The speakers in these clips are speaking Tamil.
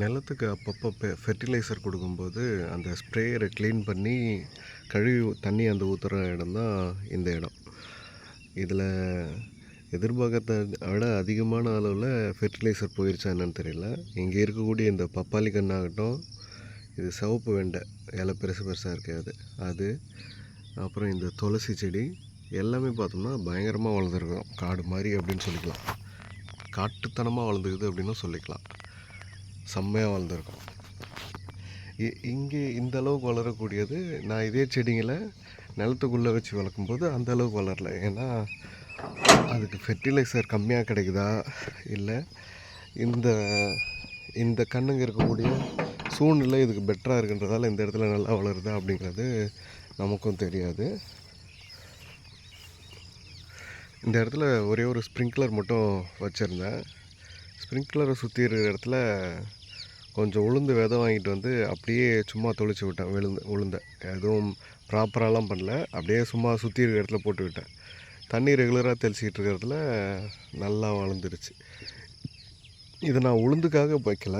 நிலத்துக்கு அப்பப்போ பெ ஃபெர்டிலைசர் கொடுக்கும்போது அந்த ஸ்ப்ரேயரை க்ளீன் பண்ணி கழுவி தண்ணி அந்த ஊற்றுற இடம் தான் இந்த இடம். இதில் எதிர்பார்க்கத்தை விட அதிகமான அளவில் ஃபெர்டிலைசர் போயிடுச்சா என்னன்னு தெரியல. இங்கே இருக்கக்கூடிய இந்த பப்பாளி கன்னாகட்டும் இது சிவப்பு வெண்டை இலை பெருசு பெருசாக இருக்காது அது அப்புறம் இந்த துளசி செடி எல்லாமே பார்த்தோம்னா பயங்கரமாக வளர்ந்துருக்கும் காடு மாதிரி அப்படின்னு சொல்லிக்கலாம். காட்டுத்தனமாக வளர்ந்துக்குது அப்படின்னும் சொல்லிக்கலாம். செம்மையாக வளர்ந்துருக்கும். இ- இங்கே இந்த அளவுக்கு வளரக்கூடியது நான் இதே செடிங்களை நிலத்துக்குள்ளே வச்சு வளர்க்கும்போது அந்த அளவுக்கு வளரல. ஏன்னா அதுக்கு ஃபெர்டிலைசர் கம்மியாக கிடைக்குதா? இல்லை இந்த இந்த கண்ணுங்க இருக்கக்கூடிய சூழ்நிலை இதுக்கு பெட்டராக இருக்குன்றதால இந்த இடத்துல நல்லா வளருதா அப்படிங்கிறது நமக்கும் தெரியாது. இந்த இடத்துல ஒரே ஒரு ஸ்ப்ரிங்க்லர் மட்டும் வச்சுருந்தேன். ஸ்ப்ரிங்க்லரை சுற்றி இருக்கிற இடத்துல கொஞ்சம் உளுந்து விதை வாங்கிட்டு வந்து அப்படியே சும்மா தொளிச்சு விட்டேன் விழுந்து உளுந்த. எதுவும் ப்ராப்பராலாம் பண்ணல. அப்படியே சும்மா சுற்றி இருக்கிற இடத்துல போட்டு விட்டேன். தண்ணி ரெகுலராக தெளிச்சிக்கிட்டு இருக்கிறதுல நல்லா வளர்ந்துருச்சு. இதை நான் உளுந்துக்காக வைக்கல.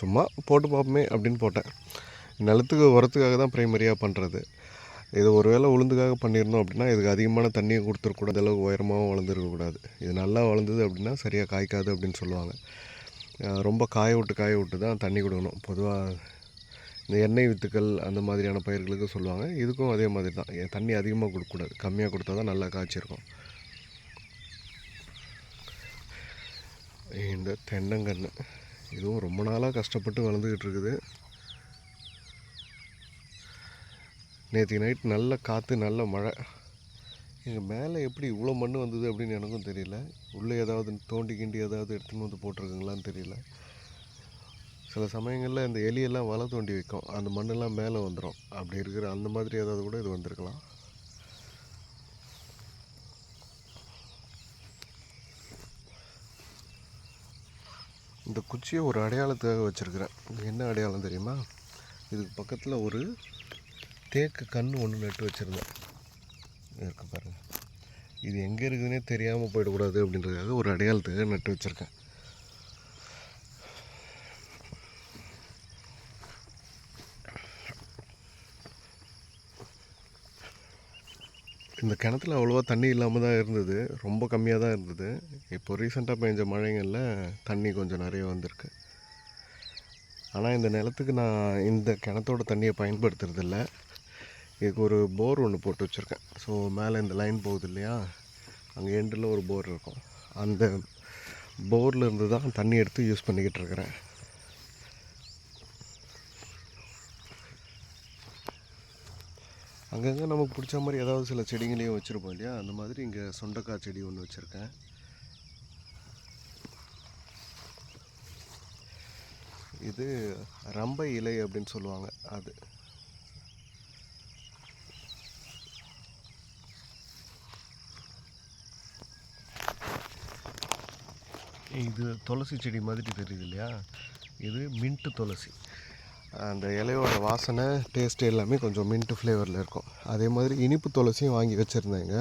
சும்மா போட்டு பார்ப்போமே அப்படின்னு போட்டேன். நிலத்துக்கு உரத்துக்காக தான் ப்ரைமரியாக பண்ணுறது இது ஒருவேளை உளுந்துக்காக பண்ணியிருந்தோம் அப்படின்னா இதுக்கு அதிகமான தண்ணியை கொடுத்துருக்கூடாது அளவுக்கு உயரமாகவும் வளர்ந்துருக்கக்கூடாது. இது நல்லா வளர்ந்தது அப்படின்னா சரியாக காய்க்காது அப்படின்னு சொல்லுவாங்க. ரொம்ப காய விட்டு காய விட்டு தான் தண்ணி கொடுக்கணும். பொதுவாக இந்த எண்ணெய் வித்துக்கள் அந்த மாதிரியான பயிர்களுக்கு சொல்லுவாங்க. இதுக்கும் அதே மாதிரி தான். தண்ணி அதிகமாக கொடுக்கக்கூடாது. கம்மியாக கொடுத்தா தான் நல்லா காய்ச்சிருக்கும். இந்த தென்னங்கன்று. இதுவும் ரொம்ப நாளாக கஷ்டப்பட்டு வளர்ந்துக்கிட்டு இருக்குது. நேற்று நைட் நல்ல காற்று நல்ல மழை. எங்கள் மேலே எப்படி இவ்வளோ மண் வந்தது அப்படின்னு எனக்கும் தெரியல. உள்ளே ஏதாவது தோண்டி கிண்டி ஏதாவது எடுத்துன்னு வந்து போட்டிருக்குங்களான்னு தெரியல. சில சமயங்களில் இந்த எலியெல்லாம் வலை தோண்டி வைக்கும். அந்த மண்ணெல்லாம் மேலே வந்துடும் அப்படி இருக்கிற அந்த மாதிரி ஏதாவது கூட இது வந்திருக்கலாம். இந்த குச்சியை ஒரு அடையாளத்துக்காக வச்சுருக்கிறேன். என்ன அடையாளம் தெரியுமா? இதுக்கு பக்கத்தில் ஒரு தேக்கு கன்று ஒன்று நட்டு வச்சுருந்தேன் இருக்கு பாருங்க. இது எங்கே இருக்குதுன்னே தெரியாமல் போயிடக்கூடாது அப்படின்றதுக்காக ஒரு அடையாளத்துக்கு நட்டு வச்சுருக்கேன். இந்த கிணத்துல அவ்வளோவா தண்ணி இல்லாமல் தான் இருந்தது. ரொம்ப கம்மியாக தான் இருந்தது. இப்போ ரீசெண்டாக பெஞ்ச மழைங்களில் தண்ணி கொஞ்சம் நிறைய வந்திருக்கு. ஆனால் இந்த நிலத்துக்கு நான் இந்த கிணத்தோட தண்ணியை பயன்படுத்துறதில்ல. இதுக்கு ஒரு போர் ஒன்று போட்டு வச்சுருக்கேன். ஸோ மேலே இந்த லைன் போகுது இல்லையா? அங்கே எண்டில் ஒரு போர் இருக்கும். அந்த போர்லேருந்து தான் தண்ணி எடுத்து யூஸ் பண்ணிக்கிட்டு இருக்கிறேன். அங்கங்கே நமக்கு பிடிச்ச மாதிரி ஏதாவது சில செடிங்களையும் வச்சுருப்போம் இல்லையா? அந்த மாதிரி இங்கே சொண்டக்காய் செடி ஒன்று வச்சுருக்கேன். இது ரம்பை இலை அப்படின்னு சொல்லுவாங்க. அது. இது துளசி செடி மாதிரி தெரியுது இல்லையா? இது மின்ட்டு துளசி. அந்த இலையோட வாசனை டேஸ்ட் எல்லாமே கொஞ்சம் மின்ட்டு ஃப்ளேவரில் இருக்கும். அதே மாதிரி இனிப்பு துளசியும் வாங்கி வச்சுருந்தேங்க.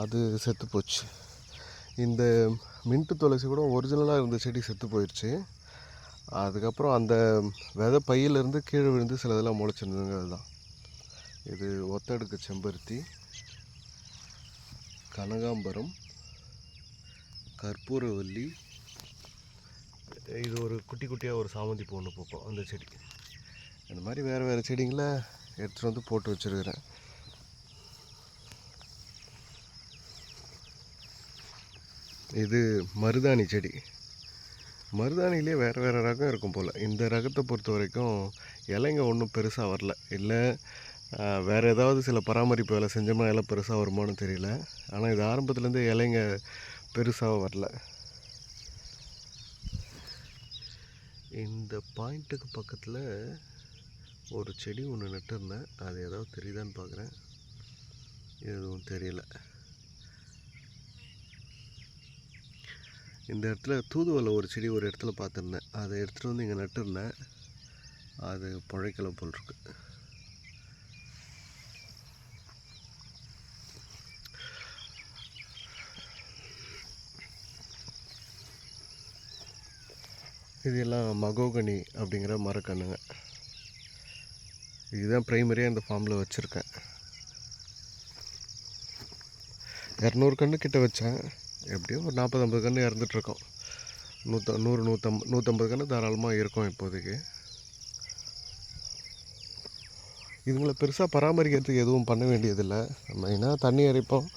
அது செத்து போச்சு. இந்த மின்ட்டு துளசி கூட ஒரிஜினலாக இருந்த செடி செத்து போயிடுச்சு அதுக்கப்புறம் அந்த விதை பையிலேருந்து கீழே விழுந்து சில இதெல்லாம் முளைச்சிருந்ததுங்க அதுதான். இது ஒத்தடுக்கு செம்பருத்தி கனகாம்பரம் கற்பூரவல்லி. இது ஒரு குட்டி குட்டியாக ஒரு சாமந்தி பூ ஒன்று பூக்கும். அந்த செடி. இந்த மாதிரி வேறு வேறு செடிங்களை எடுத்துகிட்டு வந்து போட்டு வச்சுருக்கிறேன். இது மருதாணி செடி. மருதாணிலே வேறு வேறு ரகம் இருக்கும் போல். இந்த ரகத்தை பொறுத்த வரைக்கும் இலைங்க ஒன்றும் பெருசாக வரல. இல்லை வேறு ஏதாவது சில பராமரிப்பு வேலை செஞ்சோமா இலை பெருசாக வருமானு தெரியல. ஆனால் இது ஆரம்பத்துலேருந்தே இலைங்க பெருசாக வரல. இந்த பாயிண்ட்டுக்கு பக்கத்தில் ஒரு செடி ஒன்று நட்டுருந்தேன். அது ஏதாவது தெரியுதான்னு பார்க்குறேன் எதுவும் தெரியல. இந்த இடத்துல தூதுவளை ஒரு செடி ஒரு இடத்துல பார்த்துருந்தேன். அதை எடுத்துகிட்டு வந்து இங்கே நட்டுருந்தேன். அது பழைக்கலை போல் இருக்குது இது எல்லாம் மகோகனி அப்படிங்கிற மரக்கண்ணுங்க இதுதான் ப்ரைமரியாக இந்த ஃபார்மில் வச்சுருக்கேன். இரநூறு கன்று கிட்ட வச்சேன். எப்படியும் ஒரு நாற்பது ஐம்பது கன்று இறந்துட்டுருக்கோம். நூற்ற நூறு நூற்றம் நூற்றம்பது கன்று தாராளமாக இருக்கும் இப்போதைக்கு. இதுங்களை பெருசாக பராமரிக்கிறதுக்கு எதுவும் பண்ண வேண்டியதில்லை. மெயினாக தண்ணி இறைப்போம்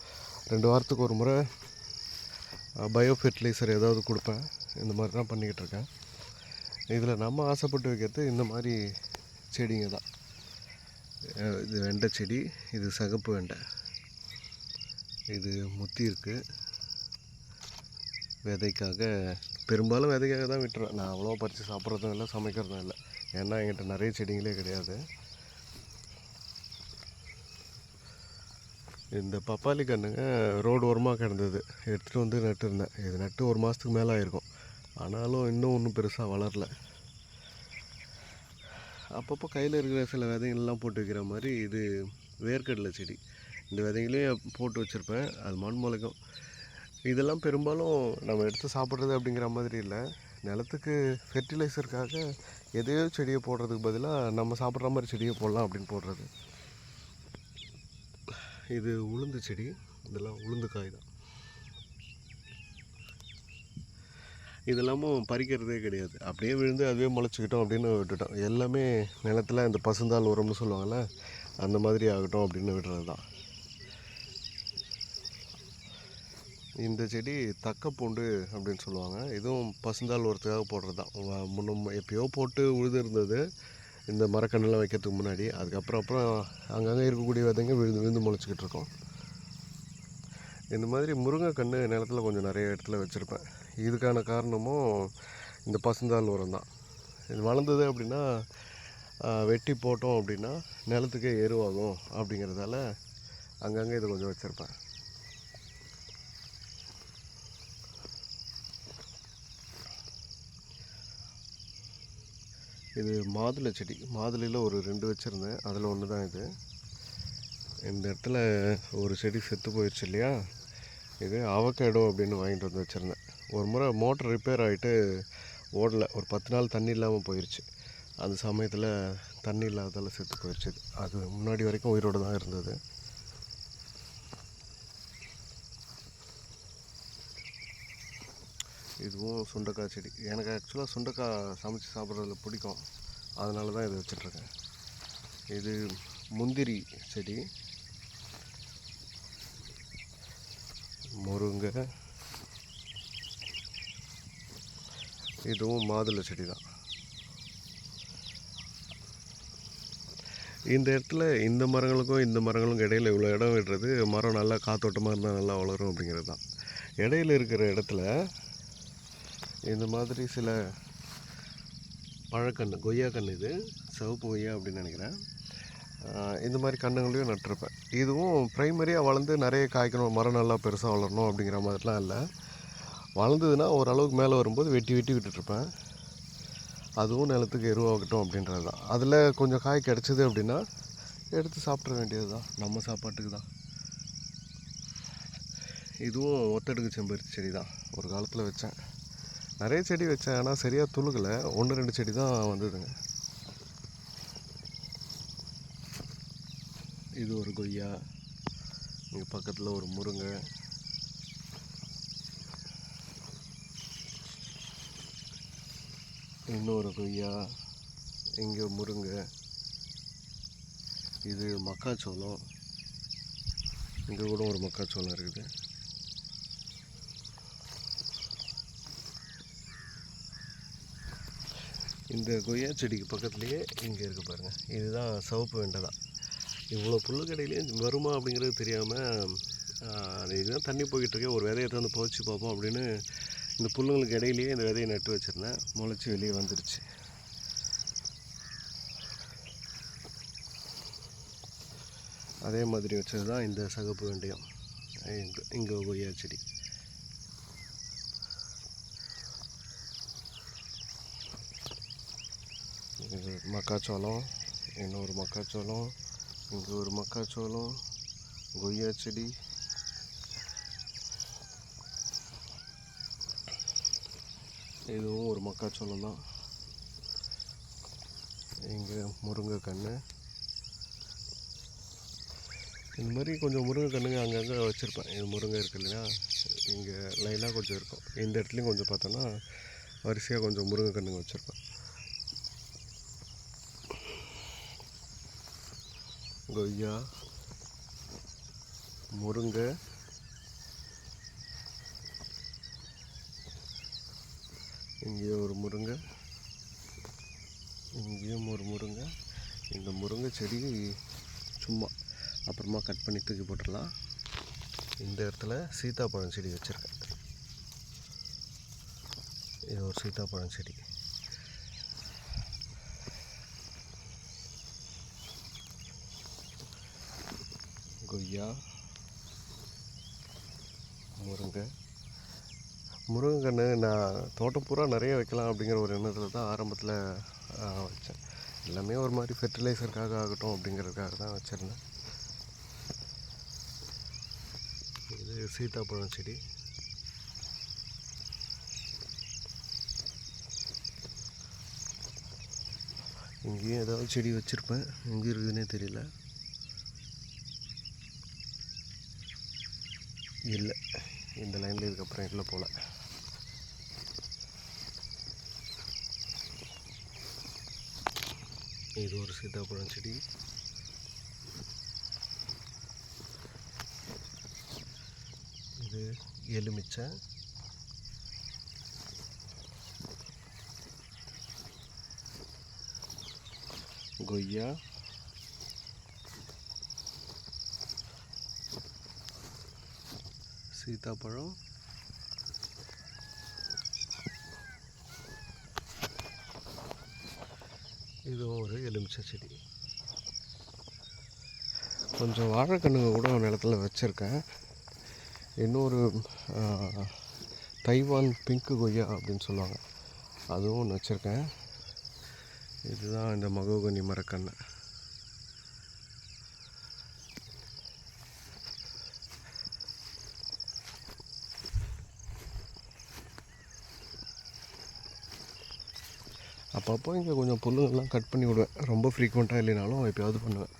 ரெண்டு வாரத்துக்கு ஒரு முறை பயோ ஃபெர்டிலைசர் ஏதாவது கொடுப்பேன். இந்த மாதிரி தான் பண்ணிக்கிட்டு இருக்கேன். இதில் நம்ம ஆசைப்பட்டு வைக்கிறது இந்த மாதிரி செடிங்க தான். இது வெண்டை செடி இது சகப்பு வெண்டை. இது முத்தி இருக்குது விதைக்காக பெரும்பாலும் விதைக்காக தான் விட்டுருவேன் நான் அவ்வளோ பறித்து சாப்பிட்றதும் இல்லை சமைக்கிறதும் இல்லை. ஏன்னா என்கிட்ட நிறைய செடிங்களே கிடையாது. இந்த பப்பாளி கண்ணுங்க ரோடு ஓரமாக கிடந்தது. எடுத்துகிட்டு வந்து நட்டுருந்தேன். இது நட்டு ஒரு மாதத்துக்கு மேலே ஆயிருக்கும். ஆனாலும் இன்னும் ஒன்றும் பெருசாக வளரல. அப்பப்போ கையில் இருக்கிற சில விதைங்கள்லாம் போட்டு வைக்கிற மாதிரி இது வேர்க்கடலை செடி. இந்த விதைங்களையும் போட்டு வச்சுருப்பேன். அது மண் முளைக்கும். இதெல்லாம் பெரும்பாலும் நம்ம எடுத்து சாப்பிட்றது அப்படிங்கிற மாதிரி இல்லை. நிலத்துக்கு ஃபெர்டிலைசருக்காக எதையோ செடியை போடுறதுக்கு பதிலாக நம்ம சாப்பிட்ற மாதிரி செடியை போடலாம் அப்படின்னு போடுறது. இது உளுந்து செடி. இதெல்லாம் உளுந்து காய் தான். இதெல்லாமும் பறிக்கிறதே கிடையாது. அப்படியே விழுந்து அதுவே முளைச்சிக்கிட்டோம் அப்படின்னு விட்டுட்டோம். எல்லாமே நிலத்தில் இந்த பசுந்தால் உரம்னு சொல்லுவாங்கள்ல அந்த மாதிரி ஆகட்டும் அப்படின்னு விடுறது தான் இந்த செடி தக்கப்பூண்டு அப்படின்னு சொல்லுவாங்க. இதுவும் பசுந்தால் உரத்துக்காக போடுறது தான் வ- முன்ன எப்பயோ போட்டு உழுது இருந்தது இந்த மரக்கண்ணெலாம் வைக்கிறதுக்கு முன்னாடி. அதுக்கப்புறம் அப்புறம் அங்கங்கே இருக்கக்கூடிய விதைங்க விழுந்து விழுந்து முளைச்சிக்கிட்டு இருக்கோம். இந்த மாதிரி முருங்கைக்கன்று நிலத்துல கொஞ்சம் நிறைய இடத்துல வச்சுருப்பேன். இதுக்கான காரணமும் இந்த பசுந்தாள் உரம் தான் இது வளர்ந்தது அப்படின்னா வெட்டி போட்டோம் அப்படின்னா நிலத்துக்கே எருவாகும் அப்படிங்கிறதால அங்கங்கே இதை கொஞ்சம் வச்சுருப்பேன். இது மாதுளை செடி. மாதுளையில் ஒரு ரெண்டு வச்சுருந்தேன். அதில் ஒன்று தான் இது. இந்த இடத்துல ஒரு செடி செத்து போயிடுச்சு இல்லையா? இது அவக்கேடோ அப்படின்னு வாங்கிட்டு வந்து வச்சுருந்தேன். ஒரு முறை மோட்டர் ரிப்பேர் ஆகிட்டு ஓடல. ஒரு பத்து நாள் தண்ணி இல்லாமல் போயிடுச்சு அந்த சமயத்தில் தண்ணி இல்லாததால் செத்து போயிடுச்சு அது முன்னாடி வரைக்கும் உயிரோடு தான் இருந்தது. இதுவும் சுண்டக்காய் செடி. எனக்கு ஆக்சுவலாக சுண்டைக்காய் சமைச்சு சாப்பிட்றதுல பிடிக்கும். அதனால தான் இதை வச்சிட்ருக்கேன். இது முந்திரி செடி. முருங்கை. இதுவும் மாதுளை செடி தான். இந்த இடத்துல இந்த மரங்களுக்கும் இந்த மரங்களுக்கும் இடையில இவ்வளோ இடம் விடுறது மரம் நல்லா காத்தோட்டமாக இருந்தால் நல்லா வளரும் அப்படிங்கிறது தான். இடையில இருக்கிற இடத்துல இந்த மாதிரி சில பழக்கன்று கொய்யா கன்று இது சிவப்பு கொய்யா அப்படின்னு நினைக்கிறேன். இந்த மாதிரி கண்ணுங்களையும் நட்டிருப்பேன். இதுவும் ப்ரைமரியாக வளர்ந்து நிறைய காய்க்கணும் மரம் நல்லா பெருசாக வளரணும் அப்படிங்கிற மாதிரிலாம் இல்லை. வளர்ந்ததுன்னா ஓரளவுக்கு மேலே வரும்போது வெட்டி வெட்டி விட்டுட்ருப்பேன். அதுவும் நிலத்துக்கு எருவாகட்டும் அப்படின்றது தான். அதில் கொஞ்சம் காய் கிடச்சிது அப்படின்னா எடுத்து சாப்பிட்ற வேண்டியது தான். நம்ம சாப்பாட்டுக்கு தான். இதுவும் ஒத்தடுக்கு செம்பருத்தி செடி தான். ஒரு காலத்தில் வச்சேன். நிறைய செடி வச்சேன். ஆனால் சரியாக துளுகலை ஒன்று ரெண்டு செடி தான் வந்ததுங்க. இது ஒரு கொய்யா. இங்கே பக்கத்தில் ஒரு முருங்கை. இன்னொரு கொய்யா இங்கே முருங்கை இது மக்காச்சோளம். இங்கே கூட ஒரு மக்காச்சோளம் இருக்குது. இந்த கொய்யா செடிக்கு பக்கத்துலேயே இங்கே இருக்குது பாருங்கள் இதுதான் சிவப்பு வெண்டை தான் இவ்வளோ புல்லுக்கடையிலையும் வருமா அப்படிங்கிறது தெரியாமல் இதுதான் தண்ணி போய்கிட்டு இருக்கேன் ஒரு விதையை வந்து புதைச்சி பார்ப்போம் அப்படின்னு இந்த புல்லுங்களுக்கு இடையிலேயே இந்த விதையை நட்டு வச்சுருந்தேன். முளைச்சி வெளியே வந்துடுச்சு. அதே மாதிரி வச்சது தான் இந்த சகப்பு வெந்தயம். இங்கே இங்கே கொய்யா செடி. இது மக்காச்சோளம் இன்னொரு மக்காச்சோளம் இங்கே ஒரு மக்காச்சோளம் கொய்யா செடி. இதுவும் ஒரு மக்காச்சோளம் தான். இங்கே முருங்கை கன்று இந்த மாதிரி கொஞ்சம் முருங்கை கன்றுங்க அங்கங்கே வச்சுருப்பேன். இது முருங்கை இருக்கு இல்லையா? இங்கே லைனாக கொஞ்சம் இருக்கும். இந்த இடத்துலையும் கொஞ்சம் பார்த்தோன்னா வரிசையாக கொஞ்சம் முருங்கை கன்றுங்க வச்சுருப்பேன். கொய்யா முருங்கை இங்கேயும் ஒரு முருங்கை இங்கேயும் ஒரு முருங்கை. இந்த முருங்கை செடி சும்மா அப்புறமா கட் பண்ணி தூக்கி போட்டுடலாம். இந்த இடத்துல சீத்தாப்பழம் செடி வச்சுருக்கேன். இது ஒரு சீத்தாப்பழம் செடி. கொய்யா முருங்கை முருங்கைக்கன்று நான் தோட்டம் பூரா நிறைய வைக்கலாம் அப்படிங்கிற ஒரு எண்ணத்தில் தான் ஆரம்பத்தில் வச்சேன். எல்லாமே ஒரு மாதிரி ஃபெர்டிலைசருக்காக ஆகட்டும் அப்படிங்கிறதுக்காக தான் வச்சுருந்தேன். இது சீத்தாப்பழம் செடி. இங்கேயும் ஏதாவது செடி வச்சுருப்பேன். எங்கே இருக்குதுன்னே தெரியல. இல்லை. இந்த லைனில் இதுக்கப்புறம் இல்லை போல் இது ஒரு சீத்தாப்பழம் செடி. இது எலுமிச்சை. கொய்யா. சீத்தாப்பழம் இதுவும் ஒரு எலுமிச்சை செடி. கொஞ்சம் வாழைக்கண்ணுங்க கூட நிலத்துல வச்சுருக்கேன். இன்னொரு தைவான் பிங்க்கு கொய்யா அப்படின்னு சொல்லுவாங்க. அதுவும் ஒன்று வச்சுருக்கேன். இதுதான் இந்த மகோகனி மரக்கன்று அப்பப்போ இங்கே கொஞ்சம் புல்லுங்கள்லாம் கட் பண்ணி விடுவேன். ரொம்ப ஃப்ரீக்வெண்ட்டாக இல்லைனாலும் எப்பயாவது பண்ணுவேன்.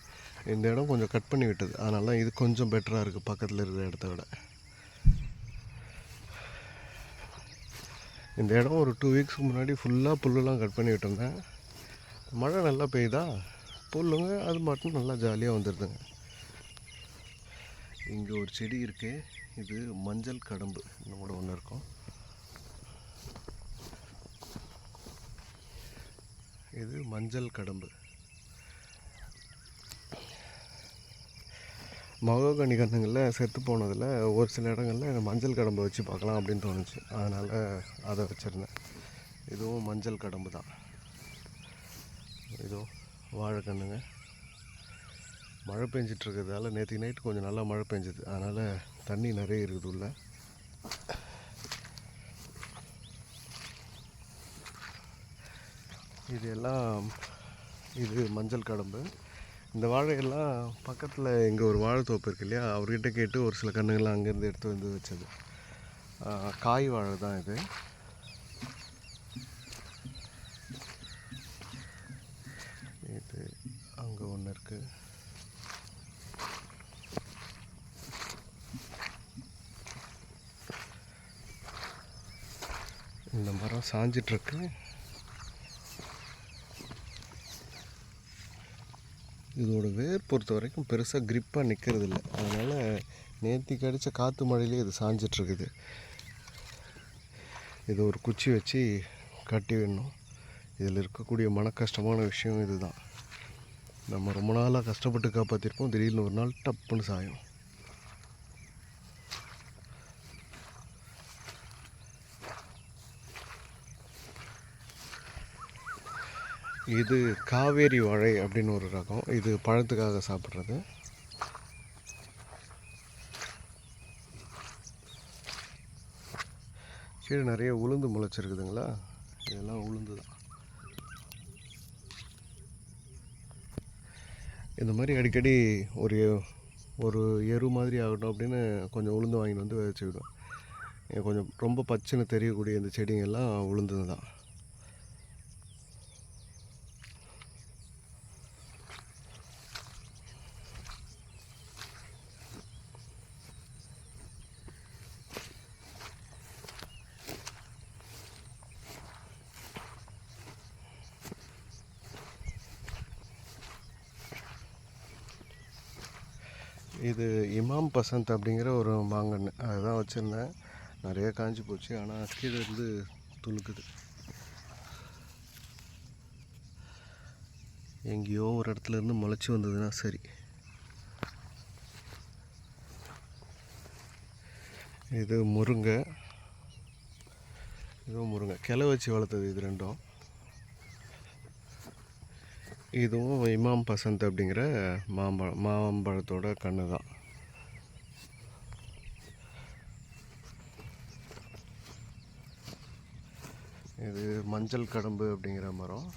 இந்த இடம் கொஞ்சம் கட் பண்ணி விட்டது. அதனால தான் இது கொஞ்சம் பெட்டராக இருக்குது பக்கத்தில் இருக்கிற இடத்த விட. இந்த இடம் ஒரு டூ வீக்ஸ்க்கு முன்னாடி ஃபுல்லாக புல்லுலாம் கட் பண்ணி விட்டுருந்தேன். மழை நல்லா பெய்யுதா புல்லுங்க அது மட்டும் நல்லா ஜாலியாக வந்துடுதுங்க இங்கே ஒரு செடி இருக்குது இது மஞ்சள் கடம்பு. இன்னும் கூட ஒன்று இருக்கும். இது மஞ்சள் கடம்பு. மகோகனி கன்றுங்களில் செத்து போனதில் ஒரு சில இடங்களில் இந்த மஞ்சள் கடம்பை வச்சு பார்க்கலாம் அப்படின்னு தோணுச்சு. அதனால் அதை வச்சுருந்தேன். இதுவும் மஞ்சள் கடம்பு தான். இதோ வாழைக்கண்ணுங்க மழை பெஞ்சிட்ருக்கிறதால நேற்று நைட்டு கொஞ்சம் நல்லா மழை பெஞ்சுது. அதனால் தண்ணி நிறைய இருக்குது உள்ள. இது எல்லாம் இது மஞ்சள் கடம்பு. இந்த வாழையெல்லாம் பக்கத்தில் இங்கே ஒரு வாழைத்தோப்பு இருக்கு இல்லையா அவர்கிட்ட கேட்டு ஒரு சில கண்ணுங்கள்லாம் அங்கேருந்து எடுத்து வந்து வச்சது. காய் வாழை தான் இது. இது அங்கே ஒன்று இருக்குது இந்த மரம் சாஞ்சிட்ருக்கு இதோட வேர் பொறுத்த வரைக்கும் பெருசாக க்ரிப்பாக நிற்கிறது இல்லை அதனால் நேத்திக்கு கடித்த காற்று மழையிலே இது சாஞ்சிட்ருக்குது. இது ஒரு குச்சி வச்சு கட்டி விடணும். இதில் இருக்கக்கூடிய மன கஷ்டமான விஷயம் இதுதான். நம்ம ரொம்ப நாளாக கஷ்டப்பட்டு காப்பாற்றிருப்போம் திடீர்னு ஒரு நாள் டப்புன்னு சாயும். இது காவேரி வாழை அப்படின்னு ஒரு ரகம். இது பழத்துக்காக சாப்பிட்றது. கீழே நிறைய உளுந்து முளைச்சிருக்குதுங்களா இதெல்லாம் உளுந்து தான். இந்த மாதிரி அடிக்கடி ஒரு ஒரு எரு மாதிரி ஆகட்டும் அப்படின்னு கொஞ்சம் உளுந்து வாங்கிட்டு வந்து விதைச்சிக்கிடுவேன் கொஞ்சம் ரொம்ப பச்சைன்னு தெரியக்கூடிய இந்த செடிங்கெல்லாம் உளுந்து தான் இது இமாம் பசந்த் அப்படிங்கிற ஒரு மாங்கன்று. அதுதான் வச்சுருந்தேன். நிறைய காஞ்சி போச்சு. ஆனால் கீழே இருந்து துளுக்குது. எங்கேயோ ஒரு இடத்துல இருந்து முளைச்சி வந்ததுன்னா சரி. இது முருங்கை. இதுவும் முருங்கை. கிளை வச்சு வளர்த்தது இது ரெண்டும். இதுவும் இமாம் பசந்த் அப்படிங்கிற மாம்பழம் மாம்பழத்தோட கன்று தான். இது மஞ்சள் கடம்பு அப்படிங்கிற மரம்.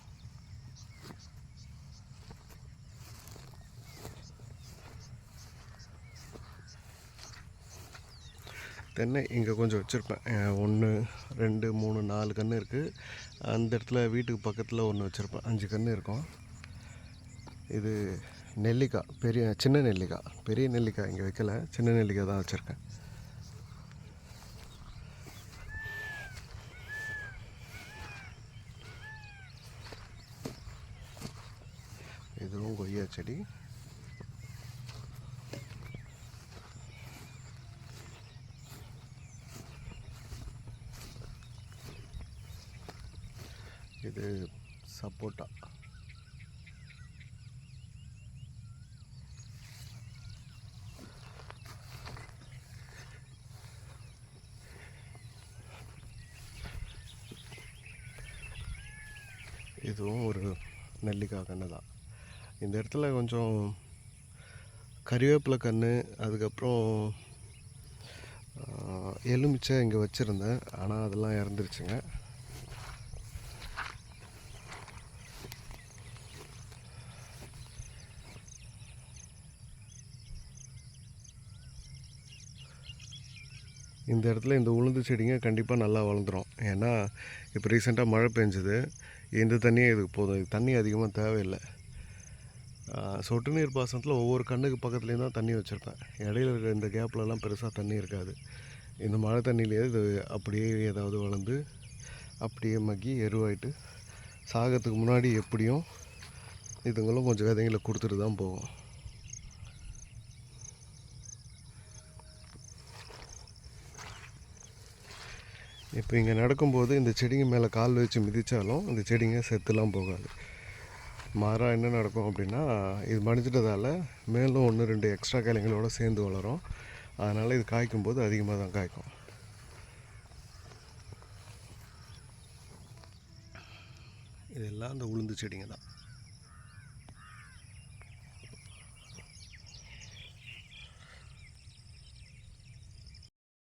தென்னை இங்கே கொஞ்சம் வச்சுருப்பேன். ஒன்று ரெண்டு மூணு நாலு கன்று இருக்குது அந்த இடத்துல வீட்டுக்கு பக்கத்தில் ஒன்று வச்சுருப்பேன். அஞ்சு கன்று இருக்கும். இது நெல்லிக்காய் பெரிய சின்ன நெல்லிக்காய். பெரிய நெல்லிக்காய் இங்கே வைக்கல. சின்ன நெல்லிக்காய் தான் வச்சுருக்கேன் இதுவும் கொய்யா செடி இது சப்போட்டா. இதுவும் ஒரு நெல்லிக்காய் கன்று தான். இந்த இடத்துல கொஞ்சம் கறிவேப்பிலை கன்று அதுக்கப்புறம் எலுமிச்சை இங்கே வச்சுருந்தேன். ஆனால் அதெல்லாம் இறந்துருச்சுங்க. இந்த இடத்துல இந்த உளுந்து செடிங்க கண்டிப்பாக நல்லா வளர்ந்துரும். ஏன்னா இப்போ ரீசெண்டாக மழை பெஞ்சுது. இந்த தண்ணியே இதுக்கு போதும். இது தண்ணி அதிகமாக தேவையில்லை. சொட்டு நீர் பாசனத்தில் ஒவ்வொரு கண்ணுக்கு பக்கத்துலேயும் தான் தண்ணி வச்சுருப்பேன். இடையில இருக்கிற இந்த கேப்லலாம் பெருசாக தண்ணி இருக்காது. இந்த மழை தண்ணியிலேயே இது அப்படியே ஏதாவது வளர்ந்து அப்படியே மக்கி எருவாயிட்டு சாகிறதுக்கு முன்னாடி எப்படியும் இதுங்களும் கொஞ்சம் விதைங்களை கொடுத்துட்டு தான் போகும். இப்போ இங்கே நடக்கும்போது இந்த செடிங்க மேலே கால் வச்சு மிதித்தாலும் இந்த செடிங்க செத்துலாம் போகாது. மாறாக என்ன நடக்கும் அப்படின்னா இது மடிஞ்சிட்டதால் மேலும் ஒன்று ரெண்டு எக்ஸ்ட்ரா கிளைங்களோட சேர்ந்து வளரும். அதனால் இது காய்க்கும் போது அதிகமாக தான் காய்க்கும். இதெல்லாம் அந்த உளுந்து செடிங்க தான்.